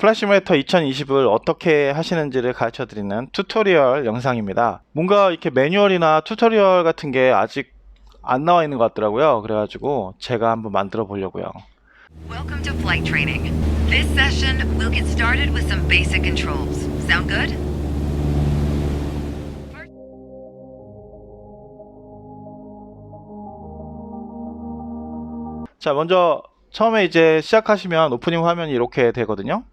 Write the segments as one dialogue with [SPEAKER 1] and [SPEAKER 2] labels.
[SPEAKER 1] 플래시메이터 2020을 어떻게 하시는지를 가르쳐 드리는 튜토리얼 영상입니다. 뭔가 이렇게 매뉴얼이나 튜토리얼 같은 게 아직 안 나와 있는 것 같더라고요. 그래가지고 제가 한번 만들어 보려고요.
[SPEAKER 2] Welcome to flight training. This session, we'll get started with some basic controls. Sound good?
[SPEAKER 1] 자, 먼저 처음에 이제 시작하시면 오프닝 화면이 이렇게 되거든요.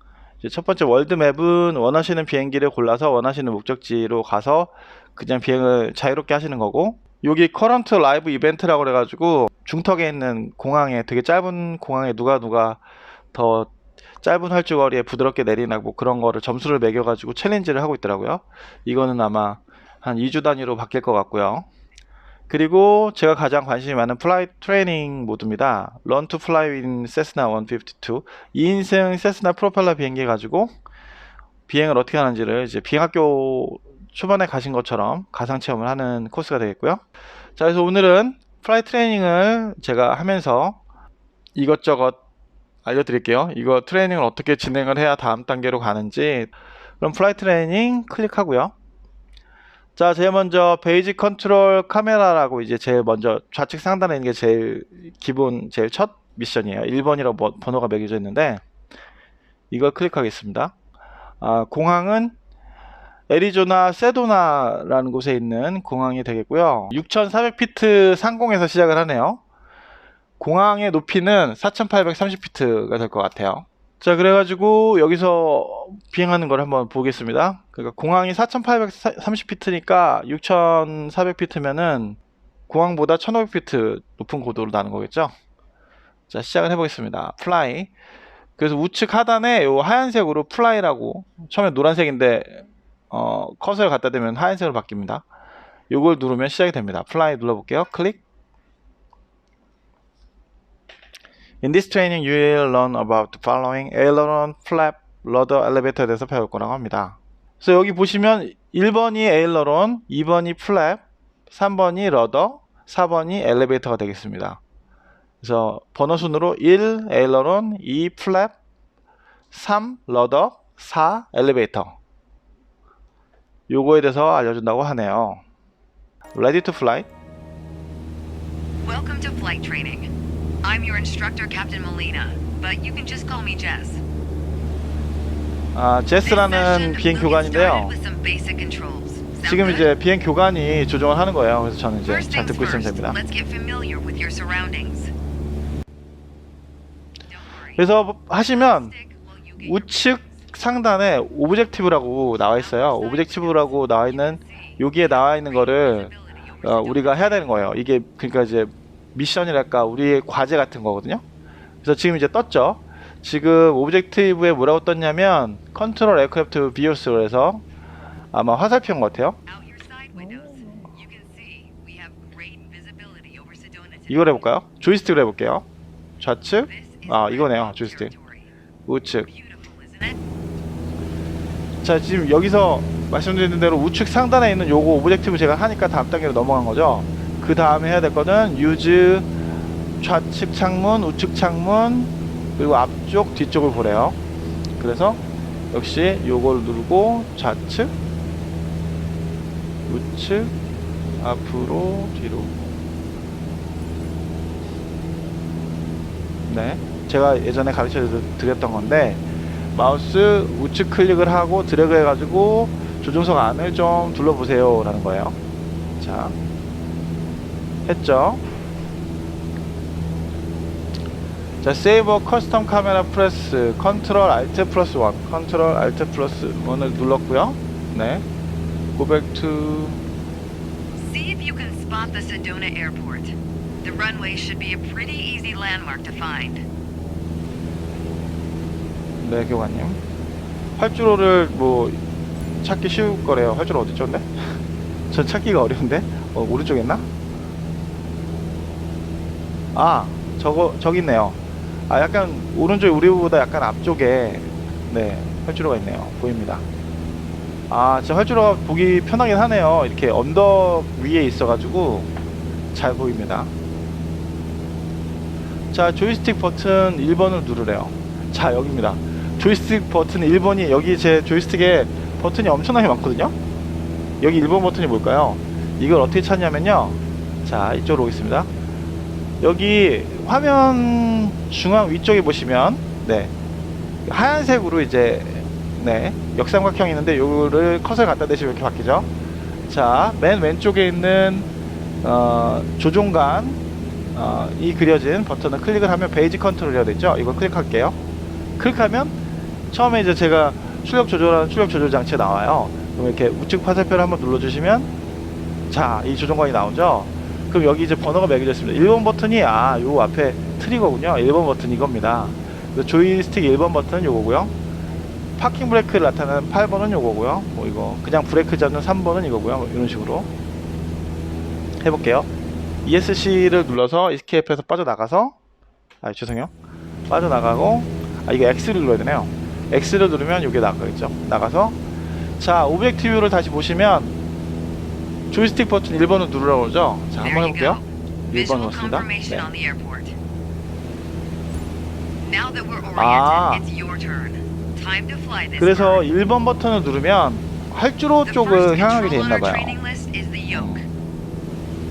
[SPEAKER 1] 첫 번째 월드맵은 원하시는 비행기를 골라서 원하시는 목적지로 가서 그냥 비행을 자유롭게 하시는 거고 여기 커런트 라이브 이벤트라고 그래가지고 중턱에 있는 공항에 되게 짧은 공항에 누가 누가 더 짧은 활주거리에 부드럽게 내리나 뭐 그런 거를 점수를 매겨가지고 챌린지를 하고 있더라고요. 이거는 아마 한 2주 단위로 바뀔 것 같고요. 그리고 제가 가장 관심이 많은 플라이 트레이닝 모드입니다. Run to Fly in Cessna 152. 2인승 세스나 프로펠러 비행기 가지고 비행을 어떻게 하는지를 이제 비행학교 초반에 가신 것처럼 가상 체험을 하는 코스가 되겠고요. 자, 그래서 오늘은 플라이 트레이닝을 제가 하면서 이것저것 알려드릴게요. 이거 트레이닝을 어떻게 진행을 해야 다음 단계로 가는지. 그럼 플라이 트레이닝 클릭하고요. 자, 제일 먼저 베이직 컨트롤 카메라라고 이제 제일 먼저 좌측 상단에 있는 게 제일 기본 제일 첫 미션이에요. 1번이라고 번호가 매겨져 있는데 이걸 클릭하겠습니다. 아, 공항은 애리조나 세도나라는 곳에 있는 공항이 되겠고요. 6,400피트 상공에서 시작을 하네요. 공항의 높이는 4,830피트가 될 것 같아요. 자, 그래가지고 여기서 비행하는 걸 한번 보겠습니다. 그러니까 공항이 4,830피트니까 6,400피트면은 공항보다 1,500피트 높은 고도로 나는 거겠죠? 자, 시작을 해보겠습니다. 플라이. 그래서 우측 하단에 요 하얀색으로 플라이라고 처음에 노란색인데 어, 커서를 갖다 대면 하얀색으로 바뀝니다. 요걸 누르면 시작이 됩니다. 플라이 눌러볼게요. 클릭. In this training, you will learn about the following aileron, flap, rudder, elevator에 대해서 배울 거라고 합니다. 그래서 여기 보시면 1번이 에일러론, 2번이 플랩, 3번이 러더, 4번이 엘리베이터가 되겠습니다. 그래서 번호 순으로 1 에일러론, 2 플랩, 3 러더, 4 엘리베이터. 요거에 대해서 알려준다고 하네요. Ready to fly?
[SPEAKER 2] Welcome to flight training. I'm your instructor, Captain Molina, but you can just call me Jess.
[SPEAKER 1] 아, 제스라는 비행 교관인데요. 지금? 이제 비행 교관이 조정을 하는 거예요. 그래서 저는 이제 잘 듣고 있으면 됩니다. 그래서 하시면 우측 상단에 오브젝티브라고 나와 있어요. 오브젝티브라고 나와 있는 여기에 나와 있는 거를 어, 우리가 해야 되는 거예요. 이게 그러니까 이제 미션이랄까 우리의 과제 같은 거거든요. 그래서 지금 이제 떴죠. 지금 오브젝티브에 뭐라고 떴냐면 컨트롤 에어크래프트 비오스로 해서 아마 화살표인 것 같아요. 이걸 해볼까요? 조이스틱으로 해볼게요. 좌측, 아 이거네요. 조이스틱. 우측. 자 지금 여기서 말씀드린 대로 우측 상단에 있는 요거 오브젝티브 제가 하니까 다음 단계로 넘어간 거죠 그 다음에 해야 될 거는 유즈 좌측 창문 우측 창문 그리고 앞쪽 뒤쪽을 보래요. 그래서 역시 요걸 누르고 좌측 우측 앞으로 뒤로. 네. 제가 예전에 가르쳐 드렸던 건데 마우스 우측 클릭을 하고 드래그 해가지고 조종석 안을 좀 둘러보세요 라는 거예요. 자 했죠 자 세이버 커스텀 카메라 프레스 컨트롤 알트 플러스 1 컨트롤 알트 플러스 1을 눌렀고요 네 go back to
[SPEAKER 2] See if you can spot the Sedona airport. The runway should be a pretty easy landmark to find.
[SPEAKER 1] 네 교관님 활주로를 뭐 찾기 쉬울 거래요 활주로 어딨죠 근데? 전 찾기가 어려운데? 어, 오른쪽에 있나? 아 저거 저기 있네요 아 약간 오른쪽 우리보다 약간 앞쪽에 네 활주로가 있네요 보입니다 아 진짜 활주로가 보기 편하긴 하네요 이렇게 언덕 위에 있어 가지고 잘 보입니다 자 조이스틱 버튼 1번을 누르래요 자 여기입니다 조이스틱 버튼 1번이 여기 제 조이스틱에 버튼이 엄청나게 많거든요. 여기 1번 버튼이 뭘까요? 이걸 어떻게 찾냐면요. 자, 이쪽으로 오겠습니다. 여기 화면 중앙 위쪽에 보시면 네. 하얀색으로 이제 네, 역삼각형이 있는데 요거를 컷을 갖다 대시면 이렇게 바뀌죠. 자, 맨 왼쪽에 있는 어, 조종간 어, 이 그려진 버튼을 클릭을 하면 베이지 컨트롤이라고 되어 있죠. 이걸 클릭할게요. 클릭하면 처음에 이제 제가 출력 조절하는 출력 조절 장치가 나와요. 그럼 이렇게 우측 화살표를 한번 눌러주시면 자, 이 조종관이 나오죠. 그럼 여기 이제 번호가 매겨져 있습니다. 1번 버튼이 아, 요 앞에 트리거군요. 1번 버튼 이겁니다. 조이스틱 1번 버튼은 요거고요. 파킹 브레이크를 나타내는 8번은 요거고요. 뭐 이거 그냥 브레이크 잡는 3번은 이거고요. 뭐 이런 식으로 해볼게요. ESC를 눌러서 이스케이프에서 빠져나가서 아 죄송해요. 빠져나가고 아 이거 X를 눌러야 되네요. X를 누르면 이게 나가겠죠. 나가서 자 오브젝트 뷰를 다시 보시면 조이스틱 버튼 1번을 누르라고 그러죠. 자 한번 해볼게요.
[SPEAKER 2] go.
[SPEAKER 1] 1번
[SPEAKER 2] Visual
[SPEAKER 1] 넣었습니다.
[SPEAKER 2] confirmation
[SPEAKER 1] 네. 아. 그래서
[SPEAKER 2] bird.
[SPEAKER 1] 1번 버튼을 누르면 활주로 쪽을 향하게 돼
[SPEAKER 2] control on
[SPEAKER 1] 있나
[SPEAKER 2] our
[SPEAKER 1] 봐요.
[SPEAKER 2] training list is the yoke.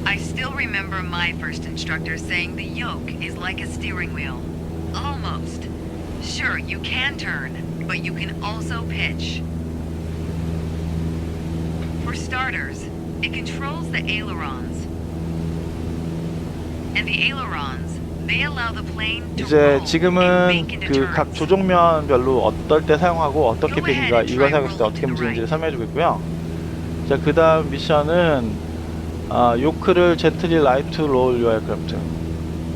[SPEAKER 2] I still remember my first instructor saying the yoke is like a steering wheel. Almost. Sure, you can turn, but you can also pitch. For starters, it controls the ailerons. And the ailerons, they allow the plane to
[SPEAKER 1] 이제
[SPEAKER 2] roll and
[SPEAKER 1] 지금은
[SPEAKER 2] make into
[SPEAKER 1] 그 각
[SPEAKER 2] turns.
[SPEAKER 1] 조종면별로 어떨 때 사용하고 어떻게 비행기가 이걸 사용했을 때 어떻게 움직이는지를. 설명해주고 있고요. 자, 그 다음 미션은 아, 요크를 젠틀리 라이트 롤 유어 에어크래프트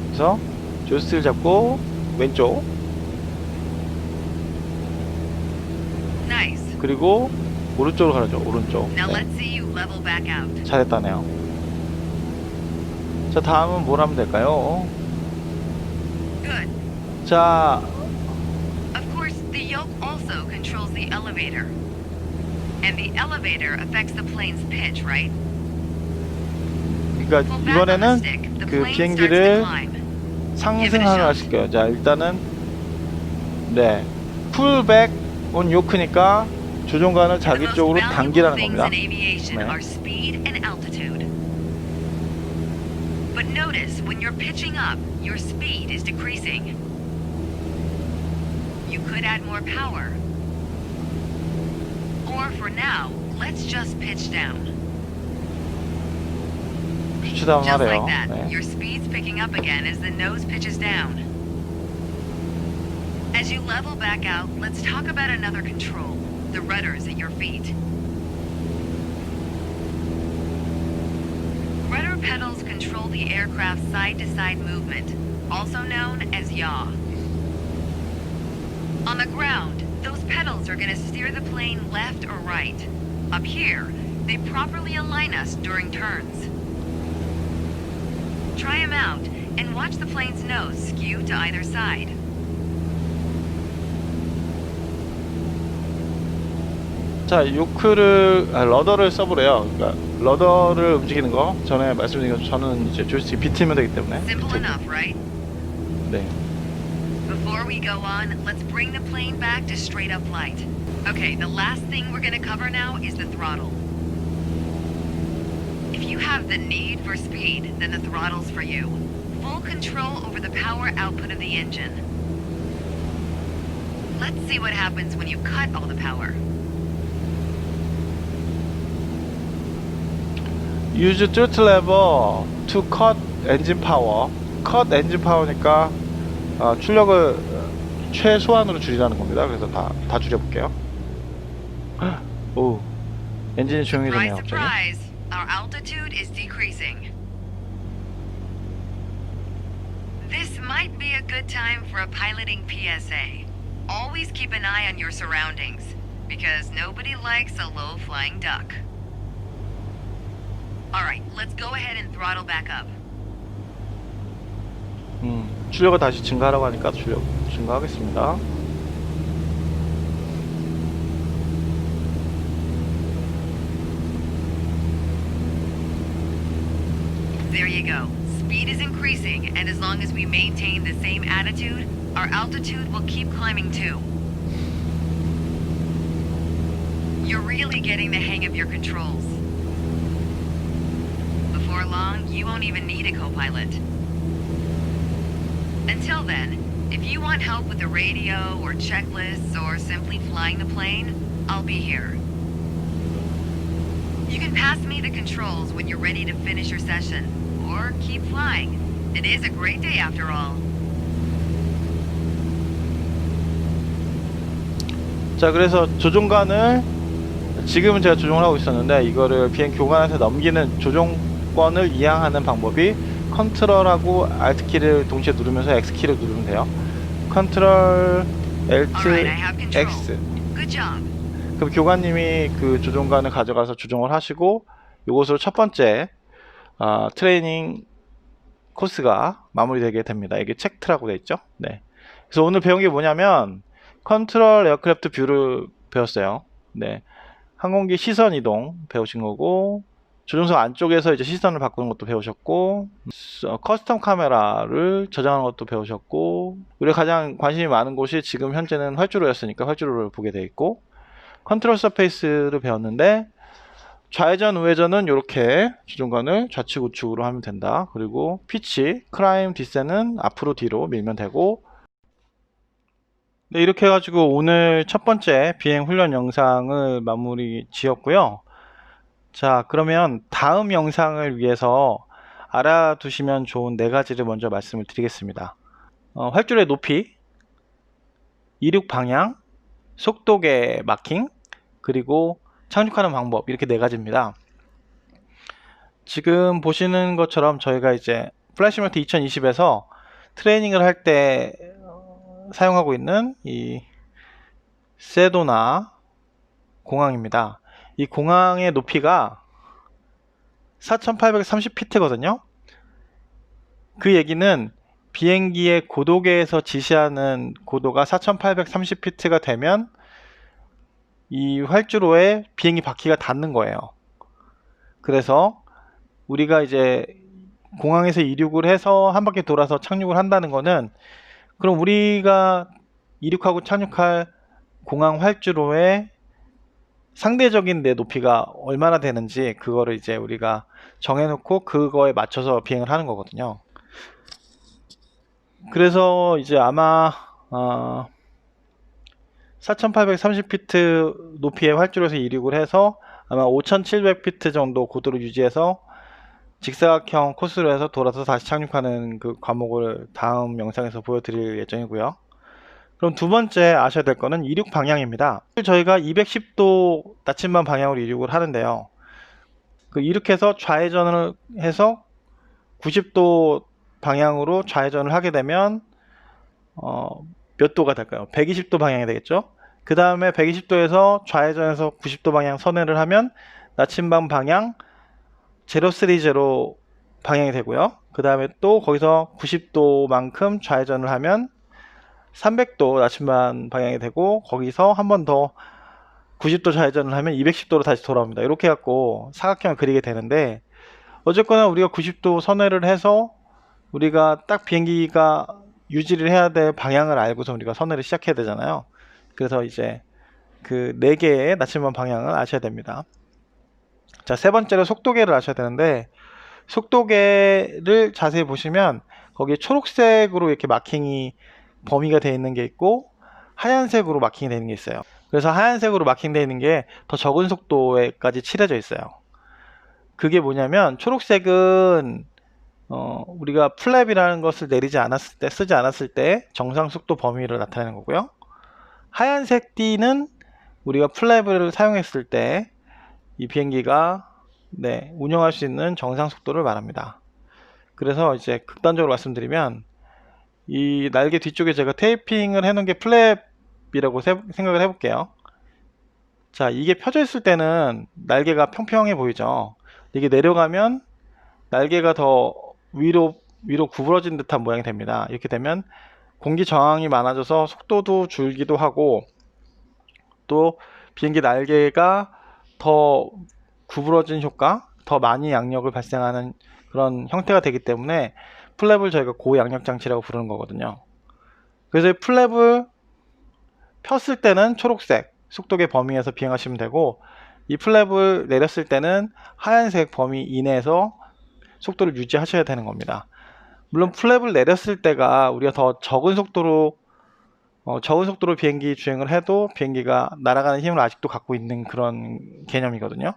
[SPEAKER 1] 그래서 조스틱을 잡고 왼쪽
[SPEAKER 2] Nice.
[SPEAKER 1] 그리고 오른쪽으로 가야죠. 오른쪽. 네. 잘했다네요. 자, 다음은 뭘 하면 될까요? 자? 그러니까 이번에는 그 비행기를 걸 시켜요. 자, 일단은 네, 풀백 온 요크니까 조종관을
[SPEAKER 2] The
[SPEAKER 1] 자기
[SPEAKER 2] most
[SPEAKER 1] 쪽으로
[SPEAKER 2] valuable
[SPEAKER 1] 당기라는
[SPEAKER 2] things
[SPEAKER 1] 겁니다.
[SPEAKER 2] in aviation
[SPEAKER 1] 네.
[SPEAKER 2] are speed and altitude. But notice when you're pitching up, your speed is decreasing. You could add more power. Or for now, let's just pitch down.
[SPEAKER 1] 퓨치다운
[SPEAKER 2] Just
[SPEAKER 1] 하래요.
[SPEAKER 2] like that,
[SPEAKER 1] 네.
[SPEAKER 2] your speed's picking up again as the nose pitches down. As you level back out, let's talk about another control the rudders at your feet. Rudder pedals control the aircraft's side to side movement, also known as yaw. On the ground, those pedals are going to steer the plane left or right. Up here, they properly align us during turns. Try them out and watch the plane's nose skew to either side.
[SPEAKER 1] 자, 요크를 아, 러더를 써보래요. 그러니까 러더를 움직이는 거 전에 말씀드린 것 저는 이제 조이스틱 비틀면 되기 때문에
[SPEAKER 2] Simple enough, right?
[SPEAKER 1] 네.
[SPEAKER 2] Before we go on, let's bring the plane back to straight up flight. Okay, the last thing we're gonna cover now is the throttle. If you have the need for speed, then the throttle's for you. Full control over the power output of the engine. Let's see what happens when you cut all the power.
[SPEAKER 1] Use throttle lever to cut engine power. cut engine power니까 어, 출력을 어, 최소한으로 줄이라는 겁니다. 그래서 다, 다 줄여볼게요. 오, 엔진이 조용해졌네요. 갑자기.
[SPEAKER 2] Our altitude is decreasing. This might be a good time for a piloting PSA. Always keep an eye on your surroundings, because nobody likes a low flying duck. Alright, let's go ahead and throttle back up.
[SPEAKER 1] 음, 출력을 다시 증가하라고 하니까 출력 증가하겠습니다.
[SPEAKER 2] There you go. Speed is increasing, and as long as we maintain the same attitude, our altitude will keep climbing too. You're really getting the hang of your controls. Long, you won't even need a co-pilot. Until then, if you want help with the radio or checklists or simply flying the plane, I'll be here. You can pass me the controls when you're ready to finish your session, or keep flying. It is a great day after all.
[SPEAKER 1] 자, 그래서 조종관을 지금은 제가 조종을 하고 있었는데 이거를 비행 교관한테 넘기는 조종 권을 이양하는 방법이 컨트롤하고 Alt 키를 동시에 누르면서 X 키를 누르면 돼요. 컨트롤 Alt. X. 그럼 교관님이 그 조종관을 가져가서 조종을 하시고 이것으로 첫 번째 아, 트레이닝 코스가 마무리되게 됩니다. 이게 책트라고 되어 있죠. 네. 그래서 오늘 배운 게 뭐냐면 컨트롤 에어크래프트 뷰를 배웠어요. 네. 항공기 시선 이동 배우신 거고 조종석 안쪽에서 이제 시선을 바꾸는 것도 배우셨고 어, 커스텀 카메라를 저장하는 것도 배우셨고 우리가 가장 관심이 많은 곳이 지금 현재는 활주로였으니까 활주로를 보게 돼 있고 컨트롤 서페이스를 배웠는데 좌회전 우회전은 이렇게 조종관을 좌측 우측으로 하면 된다. 그리고 피치 크라임 디센은 앞으로 뒤로 밀면 되고. 네, 이렇게 해가지고 오늘 첫 번째 비행 훈련 영상을 마무리 지었고요 자 그러면 다음 영상을 위해서 알아두시면 좋은 네 가지를 먼저 말씀을 드리겠습니다 어, 활주로의 높이 이륙 방향 속도계 마킹 그리고 착륙하는 방법 이렇게 네 가지입니다. 지금 보시는 것처럼 저희가 이제 플래시매트 2020에서 트레이닝을 할 때 사용하고 있는 이 세도나 공항입니다. 이 공항의 높이가 4830피트거든요. 그 얘기는 비행기의 고도계에서 지시하는 고도가 4830피트가 되면 이 활주로에 비행기 바퀴가 닿는 거예요. 그래서 우리가 이제 공항에서 이륙을 해서 한 바퀴 돌아서 착륙을 한다는 거는 그럼 우리가 이륙하고 착륙할 공항 활주로의 상대적인 내 높이가 얼마나 되는지 그거를 이제 우리가 정해놓고 그거에 맞춰서 비행을 하는 거거든요. 그래서 이제 아마 어, 4830피트 높이의 활주로에서 이륙을 해서 아마 5700피트 정도 고도를 유지해서 직사각형 코스로 해서 돌아서 다시 착륙하는 그 과목을 다음 영상에서 보여드릴 예정이고요. 그럼 두 번째 아셔야 될 거는 이륙 방향입니다. 저희가 210도 나침반 방향으로 이륙을 하는데요. 그 이륙해서 좌회전을 해서 90도 방향으로 좌회전을 하게 되면 어, 몇 도가 될까요? 120도 방향이 되겠죠? 그 다음에 120도에서 좌회전해서 90도 방향 선회를 하면 나침반 방향 030 방향이 되고요. 그 다음에 또 거기서 90도만큼 좌회전을 하면 300도 나침반 방향이 되고 거기서 한 번 더 90도 좌회전을 하면 210도로 다시 돌아옵니다. 이렇게 해갖고 사각형을 그리게 되는데 어쨌거나 우리가 90도 선회를 해서 우리가 딱 비행기가 유지를 해야 될 방향을 알고서 우리가 선회를 시작해야 되잖아요. 그래서 이제 그네 개의 나침반 방향을 아셔야 됩니다. 자, 세 번째로 속도계를 아셔야 되는데 속도계를 자세히 보시면 거기에 초록색으로 이렇게 마킹이 범위가 되어 있는 게 있고 하얀색으로 마킹이 되어 있는 게 있어요. 그래서 하얀색으로 마킹되어 있는 게 더 적은 속도에까지 칠해져 있어요. 그게 뭐냐면 초록색은 어, 우리가 플랩이라는 것을 내리지 않았을 때, 쓰지 않았을 때 정상 속도 범위를 나타내는 거고요. 하얀색 띠는 우리가 플랩을 사용했을 때 이 비행기가 네, 운영할 수 있는 정상 속도를 말합니다. 그래서 이제 극단적으로 말씀드리면 이 날개 뒤쪽에 제가 테이핑을 해놓은 게 플랩이라고 세- 생각을 해볼게요. 자, 이게 펴져 있을 때는 날개가 평평해 보이죠. 이게 내려가면 날개가 더 위로 위로 구부러진 듯한 모양이 됩니다. 이렇게 되면 공기 저항이 많아져서 속도도 줄기도 하고 또 비행기 날개가 더 구부러진 효과, 더 많이 양력을 발생하는 그런 형태가 되기 때문에 플랩을 저희가 고양력 장치라고 부르는 거거든요. 그래서 이 플랩을 폈을 때는 초록색, 속도계 범위에서 비행하시면 되고 이 플랩을 내렸을 때는 하얀색 범위 이내에서 속도를 유지하셔야 되는 겁니다. 물론 플랩을 내렸을 때가 우리가 더 적은 속도로 어, 적은 속도로 비행기 주행을 해도 비행기가 날아가는 힘을 아직도 갖고 있는 그런 개념이거든요.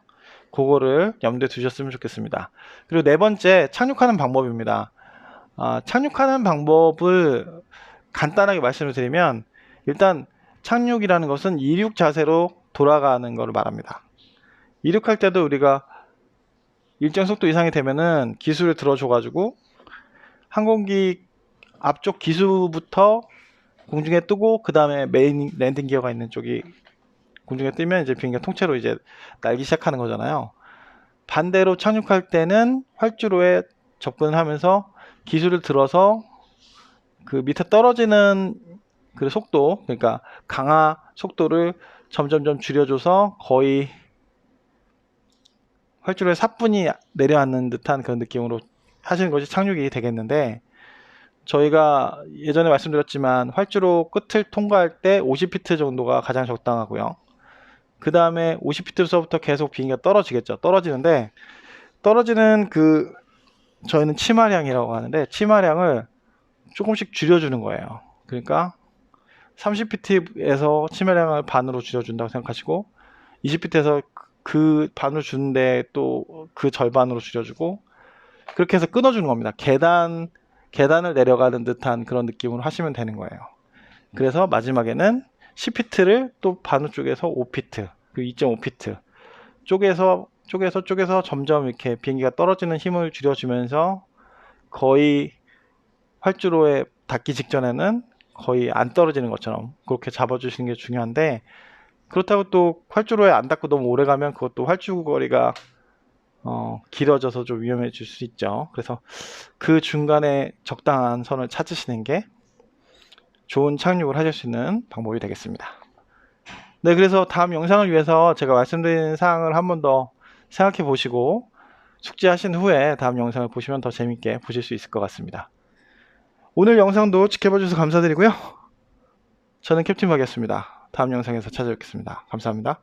[SPEAKER 1] 그거를 염두에 두셨으면 좋겠습니다. 그리고 네 번째 착륙하는 방법입니다. 아, 착륙하는 방법을 간단하게 말씀을 드리면 일단 착륙이라는 것은 이륙 자세로 돌아가는 것을 말합니다. 이륙할 때도 우리가 일정 속도 이상이 되면은 기술을 들어줘가지고 항공기 앞쪽 기수부터 공중에 뜨고 그 다음에 메인 랜딩 기어가 있는 쪽이 공중에 뜨면 이제 비행기가 통째로 이제 날기 시작하는 거잖아요. 반대로 착륙할 때는 활주로에 접근을 하면서 기술을 들어서 그 밑에 떨어지는 그 속도, 그러니까 강하 속도를 점점점 줄여줘서 거의 활주로에 사뿐히 내려앉는 듯한 그런 느낌으로 하시는 것이 착륙이 되겠는데 저희가 예전에 말씀드렸지만 활주로 끝을 통과할 때 50피트 정도가 가장 적당하고요. 그 다음에 50피트서부터 계속 비행기가 떨어지겠죠. 떨어지는데 떨어지는 그 저희는 치마량이라고 하는데 치마량을 조금씩 줄여주는 거예요. 그러니까 30피트에서 치마량을 반으로 줄여준다고 생각하시고 20피트에서 그 반으로 주는데 또 그 절반으로 줄여주고 그렇게 해서 끊어주는 겁니다. 계단 계단을 내려가는 듯한 그런 느낌으로 하시면 되는 거예요. 그래서 마지막에는 10피트를 또 반우 쪽에서 5피트, 그리고 2.5피트 쪼개서 쪼개서 쪼개서 점점 이렇게 비행기가 떨어지는 힘을 줄여주면서 거의 활주로에 닿기 직전에는 거의 안 떨어지는 것처럼 그렇게 잡아주시는 게 중요한데 그렇다고 또 활주로에 안 닿고 너무 오래 가면 그것도 활주 거리가 어, 길어져서 좀 위험해질 수 있죠. 그래서 그 중간에 적당한 선을 찾으시는 게 좋은 착륙을 하실 수 있는 방법이 되겠습니다. 네, 그래서 다음 영상을 위해서 제가 말씀드린 사항을 한 번 더 생각해 보시고 숙지하신 후에 다음 영상을 보시면 더 재밌게 보실 수 있을 것 같습니다. 오늘 영상도 지켜봐 주셔서 감사드리고요. 저는 캡틴 박이었습니다. 다음 영상에서 찾아뵙겠습니다. 감사합니다.